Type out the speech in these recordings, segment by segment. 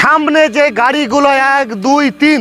সামনে যে গাড়িগুলো এক, দুই, তিন,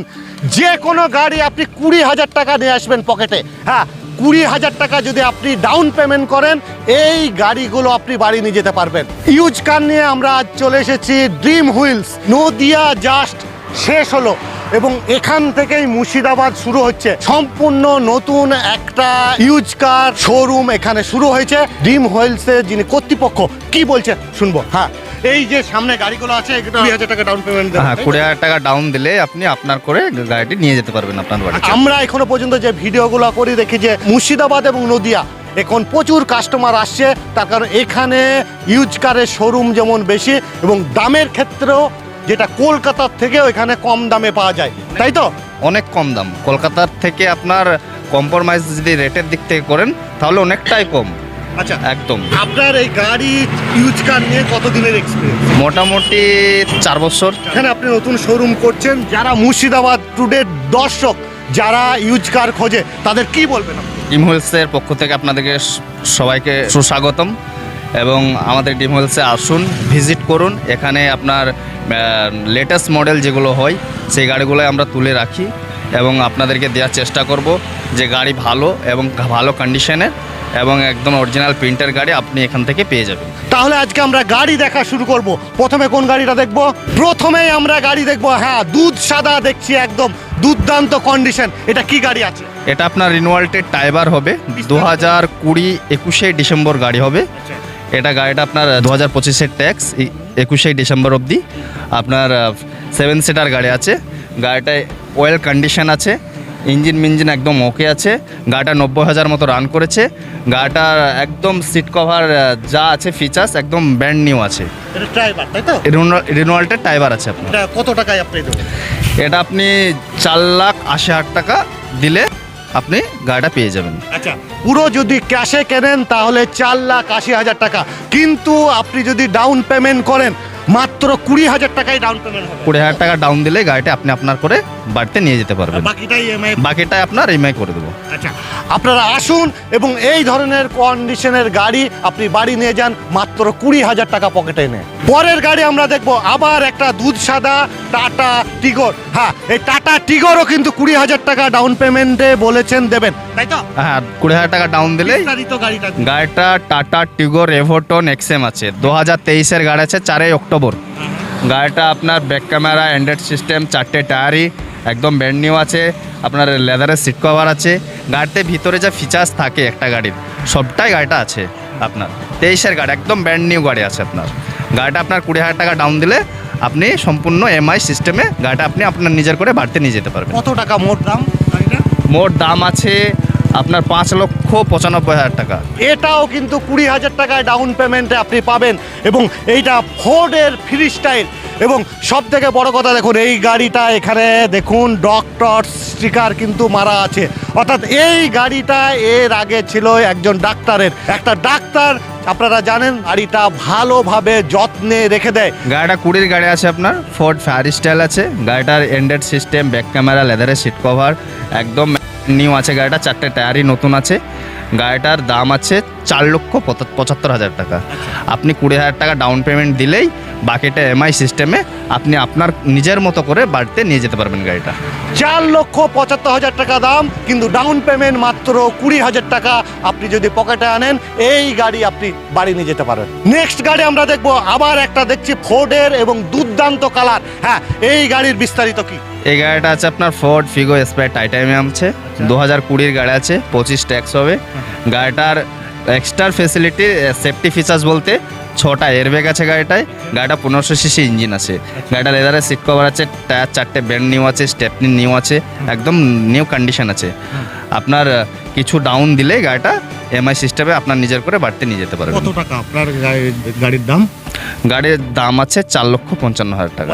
যে কোনো গাড়ি আপনি কুড়ি হাজার টাকা নিয়ে আসবেন পকেটে। হ্যাঁ কুড়ি হাজার টাকা যদি আপনি ডাউন পেমেন্ট করেন, এই গাড়িগুলো আপনি বাড়ি নিয়ে যেতে পারবেন। ইউজ কার নিয়ে আমরা আজ চলে এসেছি ড্রিম হুইলস নদিয়া জাস্ট শেষ হলো এবং এখান থেকেই মুর্শিদাবাদ শুরু হচ্ছে। সম্পূর্ণ নতুন একটা ইউজ কার শোরুম এখানে শুরু হয়েছে। ড্রিম হুইলসের যিনি কর্তৃপক্ষ, কি বলছে শুনব। হ্যাঁ এই যে সামনে গাড়িগুলো আছে কুড়ি হাজার টাকা ডাউন পেমেন্ট হ্যাঁ কুড়ি হাজার টাকা ডাউন দিলে আপনি আপনার করে গাড়িটি নিয়ে যেতে পারবেন আপনার বাড়ি আমরা এখনও পর্যন্ত যে ভিডিওগুলো করি দেখি যে মুর্শিদাবাদ এবং নদিয়া এখন প্রচুর কাস্টমার আসছে তার কারণ এখানে ইউজ কারের শোরুম যেমন বেশি এবং দামের ক্ষেত্রেও যেটা কলকাতার থেকেও এখানে কম দামে পাওয়া যায়। তাই তো? অনেক কম দাম। কলকাতার থেকে আপনার কম্প্রোমাইজ যদি রেটের দিক থেকে করেন তাহলে অনেকটাই কম। আচ্ছা একদম। আপনার এই গাড়ি ইউজ কার নিয়ে কতদিনের এক্সপিরিয়েন্স মোটামুটি চার বছর। এখানে আপনি নতুন শোরুম করছেন যারা মুর্শিদাবাদ টুডের দর্শক যারা ইউজ কার খোঁজে তাদের কি বলবেন আপনি? পক্ষ থেকে আপনাদেরকে সবাইকে সুস্বাগতম এবং আমাদের ডিম হুইলসে আসুন ভিজিট করুন। এখানে আপনার লেটেস্ট মডেল যেগুলো হয় সেই গাড়িগুলো আমরা তুলে রাখি এবং আপনাদেরকে দেওয়ার চেষ্টা করব যে গাড়ি ভালো এবং ভালো কন্ডিশনের এবং একদম অরিজিনাল প্রিন্টার গাড়ি আপনি এখান থেকে পেয়ে যাবেন। তাহলে আজকে আমরা গাড়ি দেখা শুরু করব। প্রথমে কোন গাড়িটা দেখব? প্রথমেই আমরা গাড়ি দেখব হ্যাঁ দুধ সাদা দেখছি একদম দুর্দান্ত কন্ডিশন এটা কি গাড়ি আছে? এটা আপনার রিনুয়ালটেড টাইবার হবে দু হাজার কুড়ি একুশে ডিসেম্বর গাড়ি হবে। এটা গাড়িটা আপনার দু হাজার পঁচিশের ট্যাক্স একুশে ডিসেম্বর অবধি। আপনার সেভেন সিটার গাড়ি আছে। গাড়িটায় ওয়েল কন্ডিশন আছে। ইঞ্জিন মিঞ্জিন একদম ওকে আছে। গাড়িটা নব্বই হাজার মতো রান করেছে। গাড়িটার একদম সিট কভার যা আছে ফিচার্স একদম ব্র্যান্ড নিউ আছে। রিনুয়ালটেড টাইবার আছে আপনার। কত টাকায় আপনি এটা আপনি চার লাখ আশি হাজার টাকা দিলে আপনি গাড়িটা পেয়ে যাবেন। আচ্ছা পুরো যদি ক্যাশে কেনেন তাহলে চার লাখ আশি হাজার টাকা। কিন্তু আপনি যদি ডাউন পেমেন্ট করেন মাত্র কুড়ি হাজার টাকায় ডাউন পেমেন্ট হবে। কুড়ি হাজার টাকা ডাউন দিলে গাড়িটা আপনি আপনার করে বাড়িতে নিয়ে যেতে পারবেন। বাকিটা ইএমআই বাকিটা আপনার ইএমআই করে দেবো। আচ্ছা আপনারা আসুন এবং এই ধরনের কন্ডিশনের গাড়ি আপনি বাড়ি নিয়ে যান মাত্র কুড়ি হাজার টাকা পকেটে এনে। পরের গাড়ি আমরা দেখব আবার একটা দুধ সাদা টাটা টিগর। হ্যাঁ এই টাটা টিগরও কিন্তু কুড়ি হাজার টাকা ডাউন পেমেন্টে বলেছেন দেবেন। তাই তো? হ্যাঁ কুড়ি হাজার টাকা ডাউন বিস্তারিত গাড়িটা গাড়িটা টাটা টিগো রেভোটন এক্সএম আছে। দু হাজার তেইশের গাড়ি আছে চারই অক্টোবর। গাড়িটা আপনার ব্যাক ক্যামেরা অ্যান্ড্রয়েড সিস্টেম চারটে টায়ারই একদম ব্র্যান্ড নিউ আছে আপনার লেদারের সিট কভার আছে। গাড়িতে ভিতরে যা ফিচার্স থাকে একটা গাড়ির সবটাই গাড়িটা আছে আপনার। তেইশের গাড়ি একদম ব্র্যান্ড নিউ গাড়ি আছে আপনার। গাড়িটা আপনার কুড়ি হাজার টাকা ডাউন দিলে আপনি সম্পূর্ণ এমআই সিস্টেমে গাড়িটা আপনি আপনার নিজের করে বাড়িতে নিয়ে যেতে পারবেন। কত টাকা মোট দাম মোট দাম আছে আপনার পাঁচ লক্ষ পঁচানব্বই হাজার টাকা। এটাও কিন্তু কুড়ি হাজার টাকায় ডাউন পেমেন্টে আপনি পাবেন এবং এইটা ফোর্ডের ফ্রি স্টাইল এবং সব থেকে বড় কথা দেখুন, এই গাড়িটা এখানে দেখুন ডক্টর স্টিকার কিন্তু মারা আছে। অর্থাৎ এই গাড়িটা এর আগে ছিল একজন ডাক্তারের। একটা ডাক্তার আপনারা জানেন গাড়িটা ভালোভাবে যত্নে রেখে দেয়। গাড়িটা কুড়ির গাড়ি আছে আপনার ফোর্ড ফায়ার স্টাইল আছে। গাড়িটার এন্ডেড সিস্টেম ব্যাক ক্যামেরা লেদারের সিট কভার একদম নিউ আছে গাড়িটা চারটে টায়ারই নতুন আছে। গাড়িটার দাম আছে চার লক্ষ পঁচাত্তর হাজার টাকা। আপনি কুড়ি হাজার টাকা ডাউন পেমেন্ট দিলেই বাকিটা এমআই সিস্টেমে আপনি আপনার নিজের মতো করে বাড়িতে নিয়ে যেতে পারবেন গাড়িটা। চার লক্ষ পঁচাত্তর হাজার টাকা দাম কিন্তু ডাউন পেমেন্ট মাত্র কুড়ি হাজার টাকা। আপনি যদি পকেটে আনেন এই গাড়ি আপনি বাড়ি নিয়ে যেতে পারেন। নেক্সট গাড়ি আমরা দেখব আবার একটা দেখছি ফোর্ডের এবং দুর্দান্ত কালার হ্যাঁ এই গাড়ির বিস্তারিত কি? এই গাড়িটা আছে আপনার ফোর্ড ফিগো স্প্রাই টাইটানিয়াম আছে। দু হাজার কুড়ির গাড়ি আছে পঁচিশ ট্যাক্স হবে। গাড়িটার এক্সট্রা ফেসিলিটি সেফটি ফিচার্স বলতে ছটা এয়ারব্যাগ আছে গাড়িটায় গাড়িটা পনেরোশো সিসি ইঞ্জিন আছে। গাড়িটা লেদারের সিট কভার আছে টায়ার চারটে ব্যান্ড নিউ আছে স্টেপনি নিউ আছে একদম নিউ কন্ডিশন আছে। আপনার কিছু ডাউন দিলে গাড়িটা এমআই সিস্টেমে আপনার নিজের করে বাড়তে নিয়ে যেতে পারবেন। কত টাকা আপনার গাড়ির দাম? গাড়ির দাম আছে চার লক্ষ পঞ্চান্ন হাজার টাকা।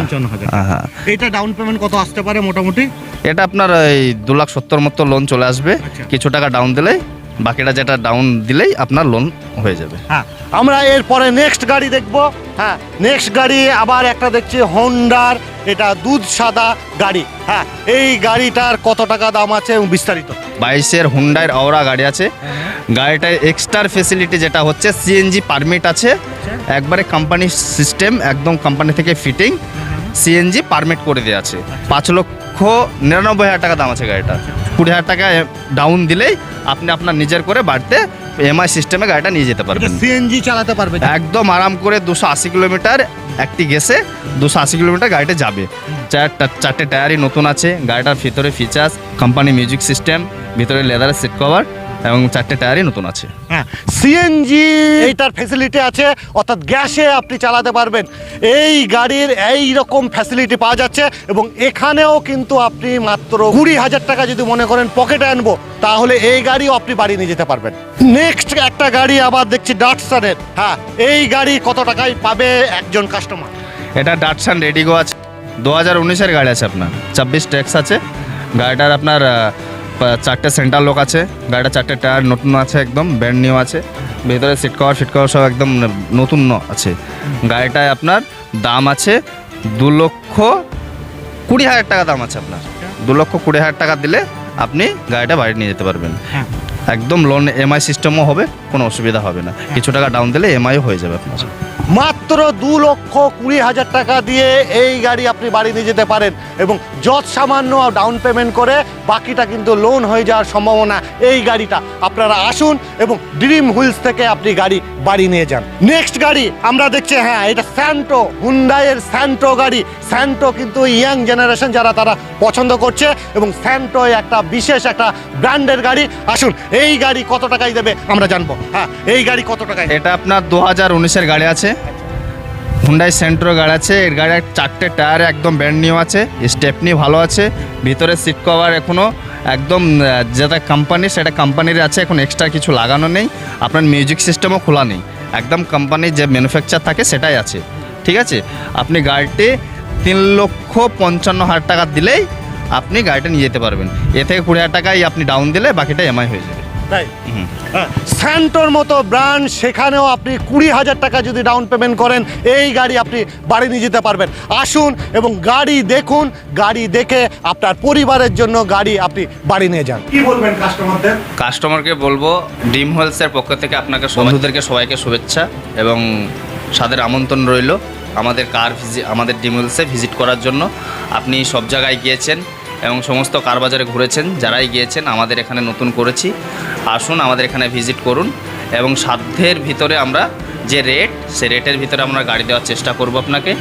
হ্যাঁ। এটা ডাউন পেমেন্ট কত আসতে পারে মোটামুটি? এটা আপনার এই দু লাখ সত্তর মতো লোন চলে আসবে। আচ্ছা। কিছু টাকা ডাউন দিলেই বাকিটা যেটা ডাউন দিলেই আপনার লোন হয়ে যাবে। হ্যাঁ আমরা এরপরে নেক্সট গাড়ি দেখব। হ্যাঁ নেক্সট গাড়ি আবার একটা দেখছি হোন্ডার এটা দুধ সাদা গাড়ি। হ্যাঁ এই গাড়িটার কত টাকা দাম আছে এবং বিস্তারিত। বাইশের হুন্ডাইয়ের আওরা গাড়ি আছে। গাড়িটায় এক্সট্রা ফেসিলিটি যেটা হচ্ছে সিএনজি পারমিট আছে। একবারে কোম্পানির সিস্টেম একদম কোম্পানি থেকে ফিটিং সিএনজি পারমিট করে দেওয়া আছে। পাঁচ লক্ষ নিরানব্বই হাজার টাকা দাম আছে গাড়িটা। কুড়ি হাজার টাকা ডাউন দিলেই আপনি আপনার নিজের করে বাড়িতে এমআই সিস্টেমে গাড়িটা নিয়ে যেতে পারবেন। সিএনজি চালাতে পারবে। একদম আরাম করে দুশো আশি কিলোমিটার একটি গেসে দুশো আশি কিলোমিটার গাড়িটা যাবে। চারটা চারটে টায়ারই নতুন আছে গাড়িটার ভিতরে ফিচার্স কোম্পানি মিউজিক সিস্টেম ভিতরে লেদারের সিট কভার এবং চারটে টায়ারই নতুন আছে। হ্যাঁ সিএনজি এইটার ফ্যাসিলিটি আছে অর্থাৎ গ্যাসে আপনি চালাতে পারবেন। এই গাড়ির এই রকম ফ্যাসিলিটি পাওয়া যাচ্ছে এবং এখানেও কিন্তু আপনি মাত্র কুড়ি হাজার টাকা যদি মনে করেন পকেটে আনব তাহলে এই গাড়িও আপনি বাড়ি নিয়ে যেতে পারবেন। নেক্সট একটা গাড়ি আবার দেখছি ডাটসানের হ্যাঁ এই গাড়ি কত টাকায় পাবে একজন কাস্টমার এটা ডাটসান রেডিগো আছে। দু হাজার উনিশের গাড়ি আছে আপনার। ছাব্বিশ ট্যাক্স আছে। গাড়িটার আপনার চারটে সেন্টার লোক আছে গাড়িটা চারটে টায়ার নতুন আছে একদম ব্র্যান্ড নিউ আছে। ভেতরে সিট কভার ফিট কভার সব একদম নতুন আছে। গাড়িটায় আপনার দাম আছে দু লক্ষ কুড়ি হাজার টাকা দাম আছে আপনার। দু লক্ষ কুড়ি হাজার টাকা দিলে আপনি গাড়িটা বাড়ি নিয়ে যেতে পারবেন। একদম লোন এমআই সিস্টেমও হবে কোনো অসুবিধা হবে না। কিছু টাকা ডাউন দিলে এমআইও হয়ে যাবে আপনার। মাত্র দু লক্ষ কুড়ি হাজার টাকা দিয়ে এই গাড়ি আপনি বাড়ি নিয়ে যেতে পারেন এবং যত সামান্য ডাউন পেমেন্ট করে বাকিটা কিন্তু লোন হয়ে যাওয়ার সম্ভাবনা এই গাড়িটা। আপনারা আসুন এবং ড্রিম হুইলস থেকে আপনি গাড়ি বাড়ি নিয়ে যান। নেক্সট গাড়ি আমরা দেখছি হ্যাঁ এটা স্যান্টো হুন্ডাইয়ের স্যান্টো গাড়ি। স্যান্টো কিন্তু ইয়াং জেনারেশন যারা তারা পছন্দ করছে এবং স্যান্টো একটা বিশেষ একটা ব্র্যান্ডের গাড়ি। আসুন, এই গাড়ি কত টাকায় দেবে আমরা জানব। হ্যাঁ এই গাড়ি কত টাকায়? এটা আপনার দু হাজার উনিশের গাড়ি আছে। হুন্ডাই সেন্ট্রো গাড়ি আছে। এর গাড়ির চারটে টায়ার একদম ব্র্যান্ড নিউ আছে। স্টেপনি ভালো আছে। ভিতরে সিট কভার এখনও একদম যেটা কোম্পানি সেটা কোম্পানির আছে। এখন এক্সট্রা কিছু লাগানো নেই। আপনার মিউজিক সিস্টেমও খোলা নেই। একদম কোম্পানির যে ম্যানুফ্যাকচার থাকে, সেটাই আছে। ঠিক আছে? আপনি গাড়িটি তিন লক্ষ পঞ্চান্ন হাজার টাকা দিলেই আপনি গাড়িটা নিয়ে যেতে পারবেন। এ থেকে কুড়ি হাজার টাকাই আপনি ডাউন দিলে বাকিটা এমআই হয়ে যাবে। তাই? হ্যাঁ, স্যান্টোর মতো ব্র্যান্ড সেখানেও আপনি কুড়ি হাজার টাকা যদি ডাউন পেমেন্ট করেন এই গাড়ি আপনি বাড়ি নিয়ে যেতে পারবেন। আসুন এবং গাড়ি দেখুন গাড়ি দেখে আপনার পরিবারের জন্য গাড়ি আপনি বাড়ি নিয়ে যান। কি বলবেন কাস্টমারদের কাস্টমারকে বলব ডিম হোলসের পক্ষ থেকে আপনাকে বন্ধুদেরকে সবাইকে শুভেচ্ছা এবং সাদের আমন্ত্রণ রইল। আমাদের কার ভিজি আমাদের ডিম হোলসে ভিজিট করার জন্য। আপনি সব জায়গায় গিয়েছেন এবং সমস্ত কারবাজারে ঘুরেছেন, যারাই গিয়েছেন, আমাদের এখানে নতুন করেছি। আসুন, আমাদের এখানে ভিজিট করুন এবং সাধ্যের ভিতরে আমরা যে রেট, সে রেটের ভিতরে আমরা গাড়ি দেওয়ার চেষ্টা করব আপনাকে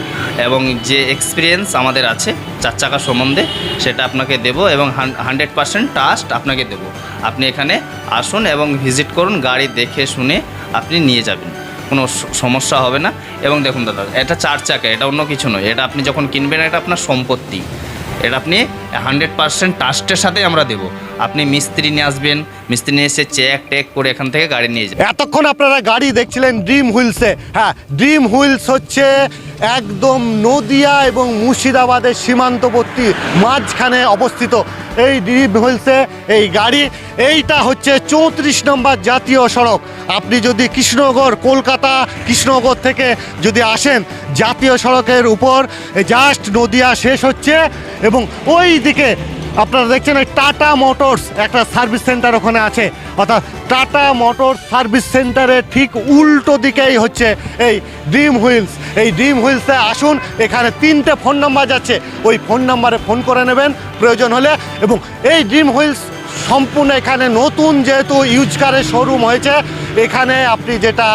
এবং যে এক্সপিরিয়েন্স আমাদের আছে, চার চাকা সম্বন্ধে, সেটা আপনাকে দেব এবং হান্ড্রেড পার্সেন্ট ট্রাস্ট আপনাকে দেব। আপনি এখানে আসুন এবং ভিজিট করুন, গাড়ি দেখে শুনে আপনি নিয়ে যাবেন। কোনো সমস্যা হবে না। এবং দেখুন দাদা, এটা চার চাকা, এটা অন্য কিছু নয়। এটা আপনি যখন কিনবেন, এটা আপনার সম্পত্তি। এটা আপনি হান্ড্রেড পার্সেন্ট ট্রাস্টের সাথে আমরা দেবো। আপনি মিস্ত্রি নিয়ে আসবেন, মিস্ত্রি নিয়ে এসে চেক টেক করে এখান থেকে গাড়ি নিয়ে যাবেন। এতক্ষণ আপনারা গাড়ি দেখছিলেন ড্রিম হুইলসে হ্যাঁ ড্রিম হুইলস হচ্ছে একদম নদিয়া এবং মুর্শিদাবাদের সীমান্তবর্তী মাঝখানে অবস্থিত এই ড্রিম হুইলসে এই গাড়ি, এইটা হচ্ছে চৌত্রিশ নম্বর জাতীয় সড়ক। আপনি যদি কৃষ্ণনগর, কলকাতা, কৃষ্ণনগর থেকে যদি আসেন, জাতীয় সড়কের উপর জাস্ট নদিয়া শেষ হচ্ছে এবং ওই দিকে আপনারা দেখছেন এই টাটা মোটরস, একটা সার্ভিস সেন্টার ওখানে আছে। অর্থাৎ টাটা মোটরস সার্ভিস সেন্টারের ঠিক উল্টো দিকেই হচ্ছে এই ড্রিম হুইলস। এই ড্রিম হুইলসে আসুন, এখানে তিনটে ফোন নাম্বার যাচ্ছে। ওই ফোন নাম্বারে ফোন করে নেবেন, প্রয়োজন হলে। এবং এই ড্রিম হুইলস সম্পূর্ণ এখানে নতুন যেহেতু ইউজ কারের শোরুম হয়েছে, এখানে আপনি যেটা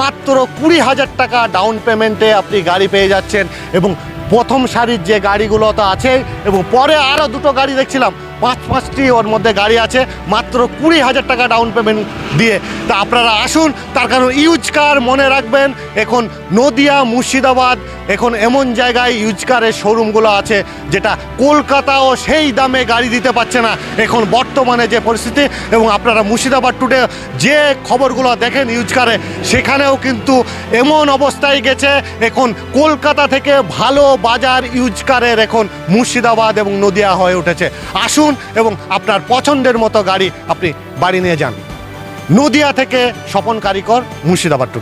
মাত্র কুড়ি হাজার টাকা ডাউন পেমেন্টে আপনি গাড়ি পেয়ে যাচ্ছেন। এবং প্রথম সারির যে গাড়িগুলো তো আছে এবং পরে আরও দুটো গাড়ি দেখছিলাম। পাঁচ পাঁচটি ওর মধ্যে গাড়ি আছে, মাত্র কুড়ি হাজার টাকা ডাউন পেমেন্ট দিয়ে। তা আপনারা আসুন, তার কারণ ইউজ কার মনে রাখবেন, এখন নদিয়া, মুর্শিদাবাদ, এখন এমন জায়গায় ইউজ কারের শোরুমগুলো আছে, যেটা কলকাতাও সেই দামে গাড়ি দিতে পারছে না। এখন বর্তমানে যে পরিস্থিতি, এবং আপনারা মুর্শিদাবাদ টুডে যে খবরগুলো দেখেন ইউজ কারে সেখানেও কিন্তু এমন অবস্থায় গেছে, এখন কলকাতা থেকে ভালো বাজার ইউজ কারের এখন মুর্শিদাবাদ এবং নদিয়া হয়ে উঠেছে। আসুন এবং আপনার পছন্দের মতো গাড়ি আপনি বাড়ি নিয়ে যান। নদিয়া থেকে স্বপন কারিকর, মুর্শিদাবাদ টুডে।